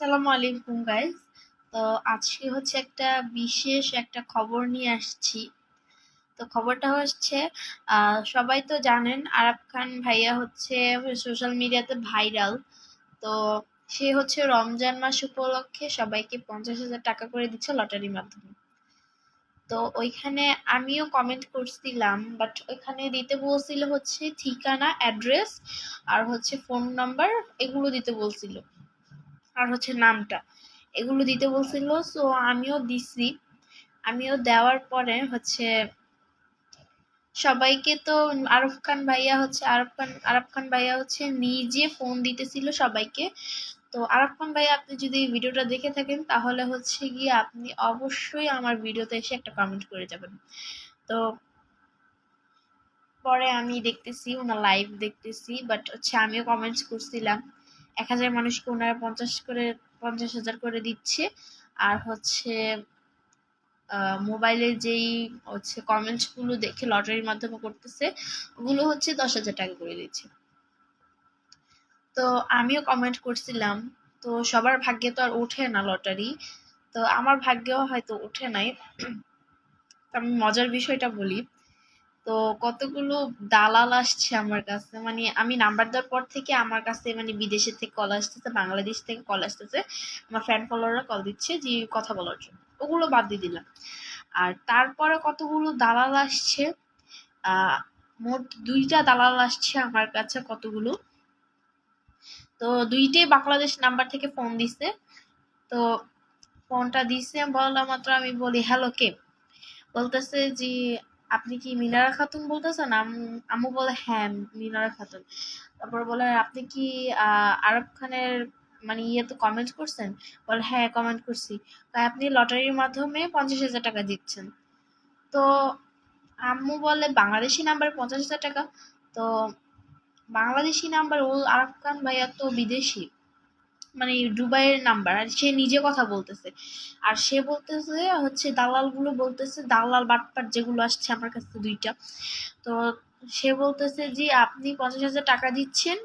আসসালামু আলাইকুম গাইজ তো আজকে হচ্ছে একটা বিশেষ একটা খবর নিয়ে আসছি। তো খবরটা হচ্ছে সবাই তো জানেন আরাব খান ভাইয়া হচ্ছে সোশ্যাল মিডিয়াতে ভাইরাল তো সে হচ্ছে রমজান মাস উপলক্ষে সবাইকে পঞ্চাশ হাজার টাকা করে দিচ্ছে লটারির মাধ্যমে। তো ওইখানে আমিও কমেন্ট করছিলাম বাট ওইখানে দিতে বলছিল হচ্ছে ঠিকানা অ্যাড্রেস আর হচ্ছে ফোন নাম্বার এগুলো দিতে বলছিল। আর হচ্ছে নামটা। এগুলো দিতে বলছিল সো আমিও দিছি। আমিও দেওয়ার পরে হচ্ছে সবাইকে তো আরফ খান ভাইয়া হচ্ছে, আরফ খান আরফ খান ভাইয়া হচ্ছে নিজে ফোন দিতেছিল সবাইকে। তো আরফ খান ভাইয়া, আপনি যদি ভিডিওটা দেখে থাকেন, তাহলে হচ্ছে গিয়ে আপনি অবশ্যই আমার ভিডিওতে এসে একটা কমেন্ট করে যাবেন। তো পরে আমি দেখতেছি, ওনার লাইভ দেখতেছি বাট হচ্ছে আমিও কমেন্টস করছিলাম। এক হাজার মানুষকে ওনারা পঞ্চাশ করে, পঞ্চাশ হাজার করে দিচ্ছে। আর হচ্ছে মোবাইলে যেই হচ্ছে কমেন্টসগুলো দেখে লটারির মাধ্যমে করতেছে, ওগুলো হচ্ছে দশ হাজার টাকা করে দিচ্ছে। তো আমিও কমেন্ট করছিলাম, তো সবার ভাগ্যে তো আর ওঠে না লটারি তো আমার ভাগ্যেও হয়তো ওঠে নাই। আমি মজার বিষয়টা বলি তো কতগুলো দালাল আসছে আমার কাছে। মানে আমি নাম্বার দেওয়ার পর থেকে আমার কাছে মানে বিদেশের থেকে কল আসতেছে, বাংলাদেশ থেকে কল আসতেছে। আমার ফ্যান ফলোয়াররা কল দিচ্ছে যে, কথা বলার জন্য। ওগুলো বাদ দিয়ে দিলাম। আর তারপরে কতগুলো দালাল আসছে? মোট দুইটা দালাল আসছে আমার কাছে কতগুলো? তো দুইটাই বাংলাদেশ নাম্বার থেকে ফোন দিছে। তো ফোনটা দিছে বলা মাত্র আমি বলি হ্যালো কে? বলতেছে যে আপনি কি মিনারা খাতুন বলতেছেন? আম্মু বলে হ্যাঁ মিনারা খাতুন। তারপর বলে, আপনি কি আরব খানের মানে ইয়ে তো কমেন্ট করছেন? বলে হ্যাঁ কমেন্ট করছি। তাই আপনি লটারির মাধ্যমে পঞ্চাশ হাজার টাকা দিচ্ছেন। তো আম্মু বলে, বাংলাদেশি নাম্বার পঞ্চাশ হাজার টাকা। তো বাংলাদেশি নাম্বার ও আরব খান ভাইয়া তো বিদেশি। মানে ডুবাইয়ের নাম্বার, আর সে নিজে কথা বলতেছে। আর সে বলতেছে হচ্ছে দালালগুলো বলতেছে, দালাল বাটপাট যেগুলো আসছে আমার কাছে দুইটা। তো সে বলতেছে যে, আপনি পঞ্চাশ হাজার টাকা দিচ্ছেন?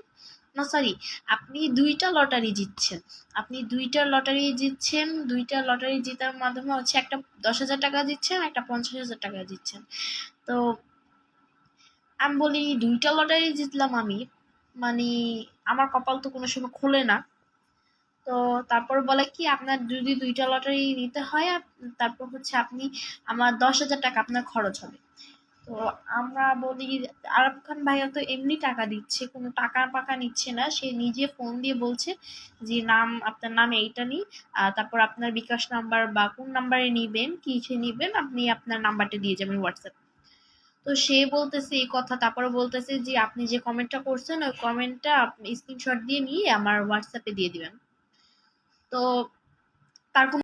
না সরি আপনি দুইটা লটারি জিতছেন। আপনি দুইটা লটারি জিতছেন, দুইটা লটারি জেতার মাধ্যমে হচ্ছে একটা দশ হাজার টাকা দিচ্ছেন, একটা পঞ্চাশ হাজার টাকা দিচ্ছেন। তো আমি বলি, দুইটা লটারি জিতলাম আমি। মানে আমার কপাল তো কোনো সময় খোলে না। তো তারপর বলে কি, আপনার যদি দুইটা লটারি নিতে হয় তারপর হচ্ছে আপনি আমার দশ হাজার টাকা আপনার খরচ হবে। তো আমরা বলি আরব খান ভাইয়া তো এমনি টাকা দিচ্ছে, কোনো টাকা পাকা নিচ্ছে না, সে নিজে ফোন দিয়ে বলছে যে, নাম, আপনার নাম এইটা নিই তারপর আপনার বিকাশ নাম্বার বা কোন নাম্বারে নিবেন, কি সে নিবেন, আপনি আপনার নাম্বারটা দিয়ে যাবেন হোয়াটসঅ্যাপ তো সে বলতেছে এই কথা, তারপরে বলতেছে যে, আপনি যে কমেন্টটা করছেন, ওই কমেন্টটা স্ক্রিনশট দিয়ে নিয়ে আমার হোয়াটসঅ্যাপে দিয়ে দিবেন। তো তার কোনো